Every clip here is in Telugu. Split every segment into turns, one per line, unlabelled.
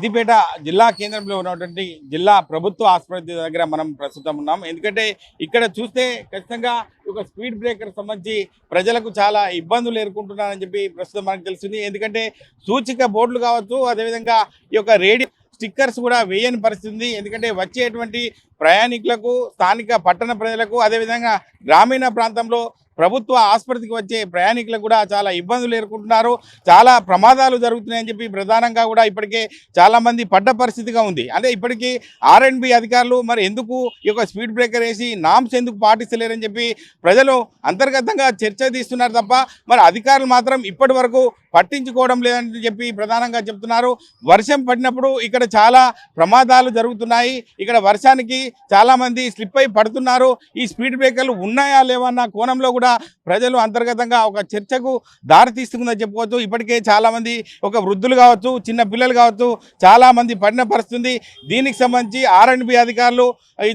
సిద్దిపేట జిల్లా కేంద్రంలో ఉన్నటువంటి జిల్లా ప్రభుత్వ ఆసుపత్రి దగ్గర మనం ప్రస్తుతం ఉన్నాం. ఎందుకంటే ఇక్కడ చూస్తే ఖచ్చితంగా ఒక స్పీడ్ బ్రేకర్ సంబంధించి ప్రజలకు చాలా ఇబ్బందులు ఎదుర్కొంటున్నారని చెప్పి ప్రస్తుతం మనకు తెలుస్తుంది. ఎందుకంటే సూచిక బోర్డులు కావచ్చు అదేవిధంగా ఈ యొక్క రేడియో స్టిక్కర్స్ కూడా వేయని పరిస్థితి ఉంది ఎందుకంటే వచ్చేటువంటి ప్రయాణికులకు స్థానిక పట్టణ ప్రజలకు అదేవిధంగా గ్రామీణ ప్రాంతంలో ప్రభుత్వ ఆసుపత్రికి వచ్చే ప్రయాణికులకు కూడా చాలా ఇబ్బందులు ఎదుర్కొంటున్నారు. చాలా ప్రమాదాలు జరుగుతున్నాయని చెప్పి ప్రధానంగా కూడా ఇప్పటికే చాలామంది పడ్డ పరిస్థితిగా ఉంది. అంటే ఇప్పటికీ ఆర్ఎండ్బి అధికారులు మరి ఎందుకు ఈ యొక్క స్పీడ్ బ్రేకర్ వేసి నామ్స్ ఎందుకు పాటిస్తలేరని చెప్పి ప్రజలు అంతర్గతంగా చర్చ తీస్తున్నారు తప్ప మరి అధికారులు మాత్రం ఇప్పటి వరకు పట్టించుకోవడం లేదని చెప్పి ప్రధానంగా చెప్తున్నారు. వర్షం పడినప్పుడు ఇక్కడ చాలా ప్రమాదాలు జరుగుతున్నాయి. ఇక్కడ వర్షానికి చాలామంది స్లిప్ అయి పడుతున్నారు. ఈ స్పీడ్ బ్రేకర్లు ఉన్నాయా లేవన్న కోణంలో కూడా ప్రజలు అంతర్గతంగా ఒక చర్చకు దారి తీస్తుందని చెప్పుకోవచ్చు. ఇప్పటికే చాలామంది ఒక వృద్ధులు కావచ్చు చిన్న పిల్లలు కావచ్చు చాలామంది పడిన పరిస్థితి దీనికి సంబంధించి ఆర్ఎండ్బి అధికారులు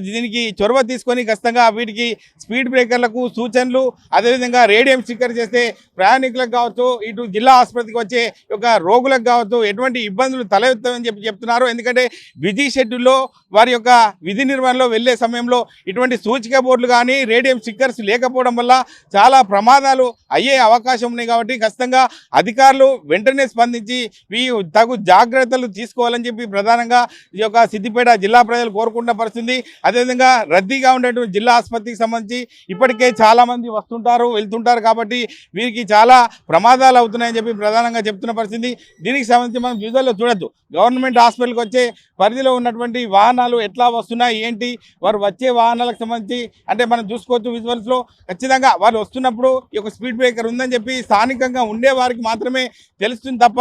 దీనికి చొరవ తీసుకొని ఖచ్చితంగా వీటికి స్పీడ్ బ్రేకర్లకు సూచనలు అదేవిధంగా రేడియం స్టిక్కర్ చేస్తే ప్రయాణికులకు కావచ్చు ఇటు జిల్లా ఆసుపత్రికి వచ్చే ఒక రోగులకు కావచ్చు ఎటువంటి ఇబ్బందులు తలెత్తామని చెప్పి చెప్తున్నారు. ఎందుకంటే విధి షెడ్యూల్లో వారి యొక్క విధి నిర్వహణలో వెళ్ళే సమయంలో ఇటువంటి సూచిక బోర్డులు కానీ రేడియం స్టిక్కర్స్ లేకపోవడం వల్ల చాలా ప్రమాదాలు అయ్యే అవకాశం ఉన్నాయి కాబట్టి ఖచ్చితంగా అధికారులు వెంటనే స్పందించి ఈ తగు జాగ్రత్తలు తీసుకోవాలని చెప్పి ప్రధానంగా ఈ యొక్క సిద్దిపేట జిల్లా ప్రజలు కోరుకుంటున్న పరిస్థితి. అదేవిధంగా రద్దీగా ఉండేటువంటి జిల్లా ఆసుపత్రికి సంబంధించి ఇప్పటికే చాలామంది వస్తుంటారు వెళ్తుంటారు కాబట్టి వీరికి చాలా ప్రమాదాలు అవుతున్నాయని చెప్పి ప్రధానంగా చెప్తున్న పరిస్థితి. దీనికి సంబంధించి మనం విజువల్లో చూడొద్దు. గవర్నమెంట్ హాస్పిటల్కి వచ్చే పరిధిలో ఉన్నటువంటి వాహనాలు ఎట్లా వస్తున్నాయి ఏంటి? వారు వచ్చే వాహనాలకు సంబంధించి అంటే మనం చూసుకోవచ్చు విజువల్స్లో ఖచ్చితంగా వారు వస్తున్నప్పుడు ఈ యొక్క స్పీడ్ బ్రేకర్ ఉందని చెప్పి స్థానికంగా ఉండే వారికి మాత్రమే తెలుస్తుంది తప్ప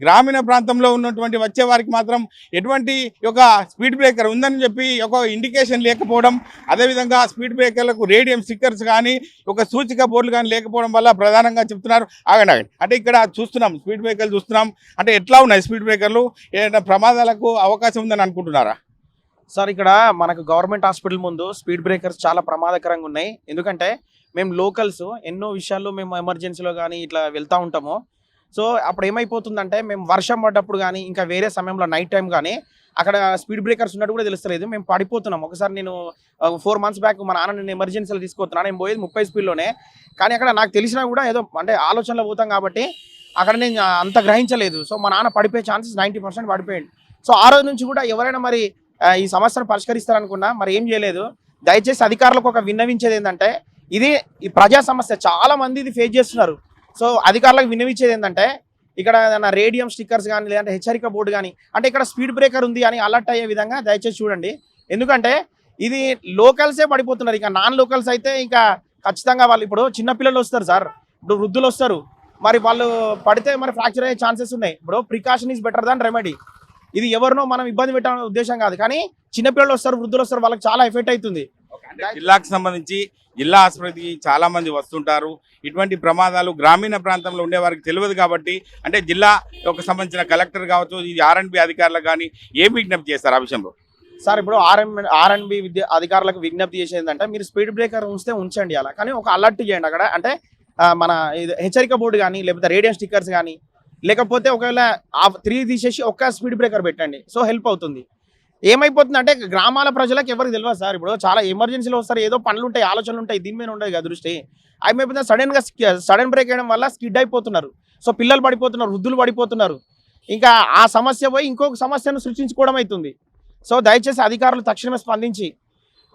గ్రామీణ ప్రాంతంలో ఉన్నటువంటి వచ్చే వారికి మాత్రం ఎటువంటి ఒక స్పీడ్ బ్రేకర్ ఉందని చెప్పి ఒక ఇండికేషన్ లేకపోవడం అదేవిధంగా స్పీడ్ బ్రేకర్లకు రేడియం స్టిక్కర్స్ కానీ ఒక సూచిక బోర్డులు కానీ లేకపోవడం వల్ల ప్రధానంగా చెప్తున్నారు. ఆగండి ఆగండి. అంటే ఇక్కడ చూస్తున్నాం స్పీడ్ బ్రేకర్లు చూస్తున్నాం. అంటే ఎట్లా ఉన్నాయి స్పీడ్ బ్రేకర్లు? ఏదైనా ప్రమాదాలకు అవకాశం ఉందని అనుకుంటున్నారా?
సార్ ఇక్కడ మనకు గవర్నమెంట్ హాస్పిటల్ ముందు స్పీడ్ బ్రేకర్స్ చాలా ప్రమాదకరంగా ఉన్నాయి. ఎందుకంటే మేము లోకల్స్ ఎన్నో విషయాల్లో మేము ఎమర్జెన్సీలో కానీ ఇట్లా వెళ్తూ ఉంటాము. సో అప్పుడు ఏమైపోతుందంటే మేము వర్షం పడ్డప్పుడు కానీ ఇంకా వేరే సమయంలో నైట్ టైం కానీ అక్కడ స్పీడ్ బ్రేకర్స్ ఉన్నట్టు కూడా తెలుస్తలేదు. మేము పడిపోతున్నాం ఒకసారి నేను ఫోర్ మంత్స్ బ్యాక్ మా నాన్న నేను ఎమర్జెన్సీలో తీసుకొస్తున్నాను నేను పోయేది ముప్పై స్పీడ్లోనే కానీ అక్కడ నాకు తెలిసినా కూడా ఏదో అంటే ఆలోచనలో పోతాం కాబట్టి అక్కడ నేను అంత గ్రహించలేదు. సో మా నాన్న పడిపోయే ఛాన్సెస్ నైంటీ పర్సెంట్ పడిపోయాడు. సో ఆ రోజు నుంచి కూడా ఎవరైనా మరి ఈ సమస్యను పరిష్కరిస్తారనుకున్నా మరి ఏం చేయలేదు. దయచేసి అధికారులకు ఒక విన్నవించేది ఏంటంటే ఇది ఈ ప్రజా సమస్య. చాలా మంది ఇది ఫేస్ చేస్తున్నారు. సో అధికారులకు విన్నవించేది ఏంటంటే ఇక్కడ ఏదైనా రేడియం స్టిక్కర్స్ కానీ లేదంటే హెచ్చరిక బోర్డు కానీ అంటే ఇక్కడ స్పీడ్ బ్రేకర్ ఉంది అని అలర్ట్ అయ్యే విధంగా దయచేసి చూడండి. ఎందుకంటే ఇది లోకల్సే పడిపోతున్నారు. ఇక నాన్ లోకల్స్ అయితే ఇంకా ఖచ్చితంగా వాళ్ళు ఇప్పుడు చిన్నపిల్లలు వస్తారు సార్. ఇప్పుడు వృద్ధులు వస్తారు. మరి వాళ్ళు పడితే మరి ఫ్రాక్చర్ అయ్యే ఛాన్సెస్ ఉన్నాయి. ఇప్పుడు precaution is better than remedy ఇది ఎవరినో మనం ఇబ్బంది పెట్టాలనే ఉద్దేశం కాదు. కానీ చిన్నపిల్లలు వస్తారు వృద్ధులు వస్తారు వాళ్ళకి చాలా ఎఫెక్ట్ అవుతుంది.
జిల్లాకు సంబంధించి జిల్లా ఆసుపత్రికి చాలా మంది వస్తుంటారు. ఇటువంటి ప్రమాదాలు గ్రామీణ ప్రాంతంలో ఉండే వారికి తెలియదు కాబట్టి అంటే జిల్లా యొక్క సంబంధించిన కలెక్టర్ కావచ్చు ఈ ఆర్ఎన్బి అధికారులకు కానీ ఏం విజ్ఞప్తి చేస్తారు ఆ విషయంలో?
సార్ ఇప్పుడు ఆర్ఎం ఆర్ఎన్బి విద్య అధికారులకు విజ్ఞప్తి చేసేది ఏంటంటే మీరు స్పీడ్ బ్రేకర్ ఉంచితే ఉంచండి అలా. కానీ ఒక అలర్ట్ చేయండి అక్కడ. అంటే మన ఇది హెచ్చరిక బోర్డు కానీ లేకపోతే రేడియం స్టిక్కర్స్ కానీ లేకపోతే ఒకవేళ ఆ త్రీ తీసేసి ఒక్క స్పీడ్ బ్రేకర్ పెట్టండి. సో హెల్ప్ అవుతుంది. ఏమైపోతుంది అంటే గ్రామాల ప్రజలకు ఎవరికి తెలియదు సార్. ఇప్పుడు చాలా ఎమర్జెన్సీలో వస్తారు ఏదో పనులు ఉంటాయి ఆలోచనలు ఉంటాయి దీని మీద ఉండదు కదా దృష్టి. ఏమైపోతుంది సడన్గా సడన్ బ్రేక్ వేయడం వల్ల స్కిడ్ అయిపోతున్నారు. సో పిల్లలు పడిపోతున్నారు వృద్ధులు పడిపోతున్నారు. ఇంకా ఆ సమస్య పోయి ఇంకొక సమస్యను సృష్టించుకోవడం అవుతుంది. సో దయచేసి అధికారులు తక్షణమే స్పందించి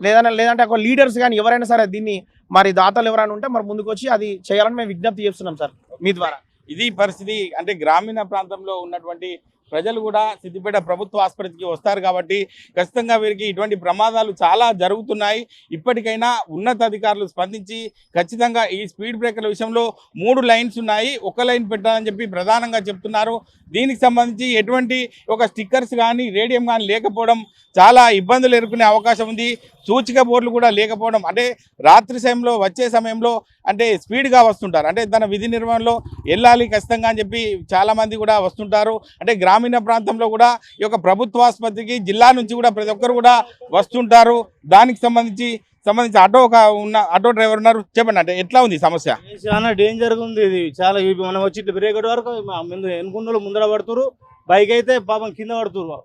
లేదన్నా లేదంటే ఒక లీడర్స్ కానీ ఎవరైనా సరే దీన్ని మరి దాతలు ఎవరైనా ఉంటే మరి ముందుకు వచ్చి అది చేయాలని మేము విజ్ఞప్తి చేస్తున్నాం సార్ మీ ద్వారా.
ఇది పరిస్థితి అంటే గ్రామీణ ప్రాంతంలో ఉన్నటువంటి ప్రజలు కూడా సిద్దిపేట ప్రభుత్వ ఆసుపత్రికి వస్తారు కాబట్టి ఖచ్చితంగా వీరికి ఇటువంటి ప్రమాదాలు చాలా జరుగుతున్నాయి. ఇప్పటికైనా ఉన్నతాధికారులు స్పందించి ఖచ్చితంగా ఈ స్పీడ్ బ్రేకర్ల విషయంలో మూడు లైన్స్ ఉన్నాయి. ఒక లైన్ పెట్టాలని చెప్పి ప్రధానంగా చెప్తున్నారు. దీనికి సంబంధించి ఎటువంటి ఒక స్టిక్కర్స్ కానీ రేడియం కానీ లేకపోవడం చాలా ఇబ్బందులు ఎదుర్కొనే అవకాశం ఉంది. సూచిక బోర్డులు కూడా లేకపోవడం అంటే రాత్రి సమయంలో వచ్చే సమయంలో అంటే స్పీడ్గా వస్తుంటారు. అంటే తన విధి నిర్వహణలో వెళ్ళాలి ఖచ్చితంగా అని చెప్పి చాలామంది కూడా వస్తుంటారు. అంటే గ్రామ గ్రామీణ ప్రాంతంలో కూడా ఈ యొక్క ప్రభుత్వ ఆసుపత్రికి జిల్లా నుంచి కూడా ప్రతి ఒక్కరు కూడా వస్తుంటారు. దానికి సంబంధించి సంబంధించి ఆటో ఒక ఉన్న ఆటో డ్రైవర్ ఉన్నారు. చెప్పండి అంటే ఎట్లా ఉంది సమస్య?
చాలా డేంజర్ ఉంది ఇది. చాలా ఇవి మనం వచ్చి బ్రేక్ వరకు ముందు ఎన్నుకున్న ముందర పడుతురు బైక్ అయితే పాపం కింద పడుతురు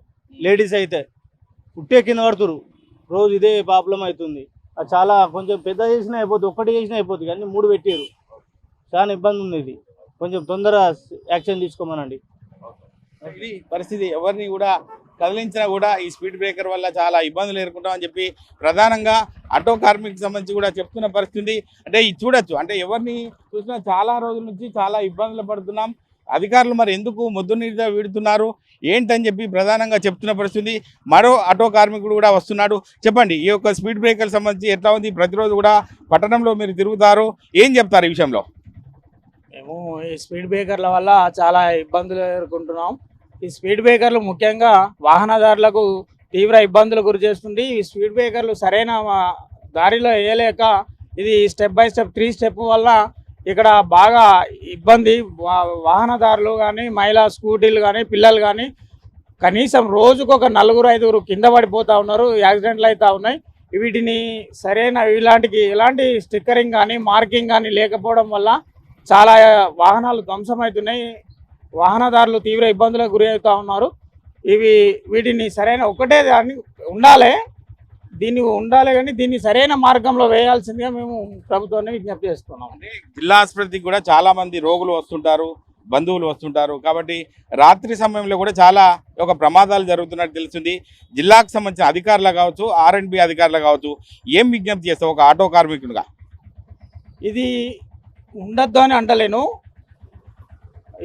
లేడీస్ అయితే పుట్టే కింద పడుతురు రోజు ఇదే ప్రాబ్లం అవుతుంది. అది చాలా కొంచెం పెద్ద చేసినా అయిపోతుంది ఒక్కటి చేసినా అయిపోతుంది కానీ మూడు పెట్టారు చాలా ఇబ్బంది ఉంది ఇది. కొంచెం తొందర యాక్షన్ తీసుకోమనండి.
ఇది పరిస్థితి ఎవరిని కూడా కదిలించినా కూడా ఈ స్పీడ్ బ్రేకర్ వల్ల చాలా ఇబ్బందులు ఎదుర్కొంటామని చెప్పి ప్రధానంగా ఆటో కార్మికు సంబంధించి కూడా చెప్తున్న పరిస్థితి అంటే ఇది చూడొచ్చు. అంటే ఎవరిని చూసినా చాలా రోజుల నుంచి చాలా ఇబ్బందులు పడుతున్నాం. అధికారులు మరి ఎందుకు మొద్దు నీటితో వీడుతున్నారు? ఏంటని చెప్పి ప్రధానంగా చెప్తున్న పరిస్థితి మరో ఆటో కార్మికుడు కూడా వస్తున్నాడు. చెప్పండి ఈ యొక్క స్పీడ్ బ్రేకర్ సంబంధించి ఎట్లా ఉంది? ప్రతిరోజు కూడా పట్టణంలో మీరు తిరుగుతారు. ఏం చెప్తారు ఈ విషయంలో?
మేము ఈ స్పీడ్ బ్రేకర్ల వల్ల చాలా ఇబ్బందులు ఎదుర్కొంటున్నాం. ఈ స్పీడ్ బ్రేకర్లు ముఖ్యంగా వాహనదారులకు తీవ్ర ఇబ్బందులు గురి చేస్తుంది. ఈ స్పీడ్ బ్రేకర్లు సరైన దారిలో వేయలేక ఇది step by step three step వల్ల ఇక్కడ బాగా ఇబ్బంది. వా- వాహనదారులు కానీ మహిళా స్కూటీలు కానీ పిల్లలు కానీ కనీసం రోజుకు ఒక నలుగురు ఐదుగురు కింద పడిపోతూ ఉన్నారు యాక్సిడెంట్లు అవుతూ ఉన్నాయి. వీటిని సరైన ఇలాంటికి ఎలాంటి స్టిక్కరింగ్ కానీ మార్కింగ్ కానీ లేకపోవడం వల్ల చాలా వాహనాలు ధ్వంసమవుతున్నాయి. వాహనదారులు తీవ్ర ఇబ్బందులకు గురి అవుతూ ఉన్నారు. ఇవి వీటిని సరైన ఒకటే దాన్ని ఉండాలి. దీన్ని ఉండాలి కానీ దీన్ని సరైన మార్గంలో వేయాల్సిందిగా మేము ప్రభుత్వాన్ని విజ్ఞప్తి చేస్తున్నాం.
జిల్లా ఆసుపత్రికి కూడా చాలా మంది రోగులు వస్తుంటారు బంధువులు వస్తుంటారు. కాబట్టి రాత్రి సమయంలో కూడా చాలా ఒక ప్రమాదాలు జరుగుతున్నట్టు తెలుస్తుంది. జిల్లాకు సంబంధించిన అధికారులు కావచ్చు ఆర్ అండ్ బి అధికారులు కావచ్చు ఏం విజ్ఞప్తి చేస్తావు ఒక ఆటో కార్మికుడిగా
ఇది ఉండద్దు అని అంటలేను.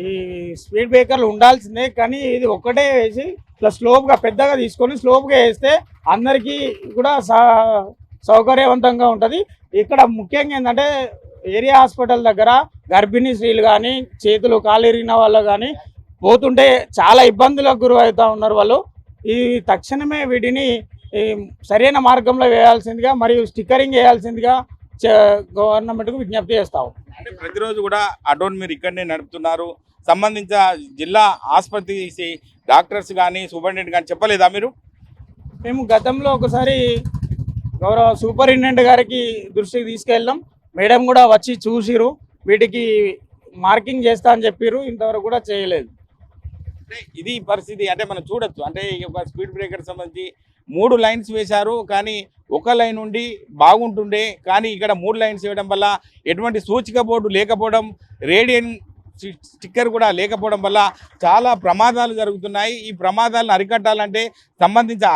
ఈ స్పీడ్ బ్రేకర్లు ఉండాల్సిందే కానీ ఇది ఒక్కటే వేసి ఇట్లా స్లోప్గా పెద్దగా తీసుకొని స్లోప్గా వేస్తే అందరికీ కూడా సౌకర్యవంతంగా ఉంటుంది. ఇక్కడ ముఖ్యంగా ఏంటంటే ఏరియా హాస్పిటల్ దగ్గర గర్భిణీ స్త్రీలు కానీ చేతులు కాలిరిగిన వాళ్ళు కానీ పోతుంటే చాలా ఇబ్బందులకు గురి అవుతూ ఉన్నారు వాళ్ళు. ఈ తక్షణమే వీటిని ఈ సరైన మార్గంలో వేయాల్సిందిగా మరియు స్టిక్కరింగ్ వేయాల్సిందిగా గవర్నమెంట్కు విజ్ఞప్తి చేస్తాము.
అంటే ప్రతిరోజు కూడా ఆటోని మీరు ఇక్కడనే నడుపుతున్నారు. సంబంధించిన జిల్లా ఆసుపత్రి డాక్టర్స్ కానీ సూపరింటెండెంట్ కానీ చెప్పలేదా మీరు?
మేము గతంలో ఒకసారి గౌరవ సూపరింటెండెంట్ గారికి దృష్టికి తీసుకెళ్ళాం. మేడం కూడా వచ్చి చూసిరు. వీటికి మార్కింగ్ చేస్తా అని చెప్పారు. ఇంతవరకు కూడా చేయలేదు.
అంటే ఇది పరిస్థితి. అంటే మనం చూడొచ్చు. అంటే యొక్క స్పీడ్ బ్రేకర్ సంబంధించి మూడు లైన్స్ వేశారు. కానీ ఒక లైన్ ఉండి బాగుంటుండే కానీ ఇక్కడ మూడు లైన్స్ వేయడం వల్ల ఎటువంటి సూచిక బోర్డు లేకపోవడం రేడియన్ స్టిక్కర్ కూడా లేకపోవడం వల్ల చాలా ప్రమాదాలు జరుగుతున్నాయి. ఈ ప్రమాదాలను అరికట్టాలంటే సంబంధించిన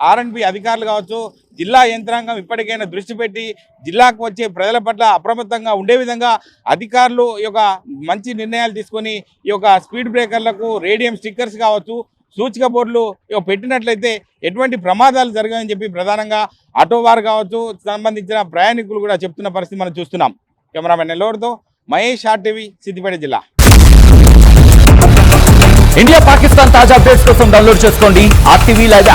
ఆర్ అండ్ అధికారులు కావచ్చు జిల్లా యంత్రాంగం ఇప్పటికైనా దృష్టి పెట్టి జిల్లాకు వచ్చే ప్రజల పట్ల అప్రమత్తంగా ఉండే విధంగా అధికారులు ఈ యొక్క మంచి నిర్ణయాలు తీసుకొని ఈ యొక్క స్పీడ్ బ్రేకర్లకు రేడియం స్టిక్కర్స్ కావచ్చు సూచిక బోర్డులు ఇక పెట్టినట్లయితే ఎటువంటి ప్రమాదాలు జరగాయని చెప్పి ప్రధానంగా ఆటో వారు కావచ్చు సంబంధించిన ప్రయాణికులు కూడా చెప్తున్న పరిస్థితి మనం చూస్తున్నాం. కెమెరామెన్ నెల్లూరుతో మహేష్ ఆర్టీవీ సిద్దిపేట జిల్లా.
ఇండియా పాకిస్తాన్ తాజా అప్డేట్స్ కోసం డౌన్లోడ్ చేసుకోండి ఆర్టీవీ లైవ్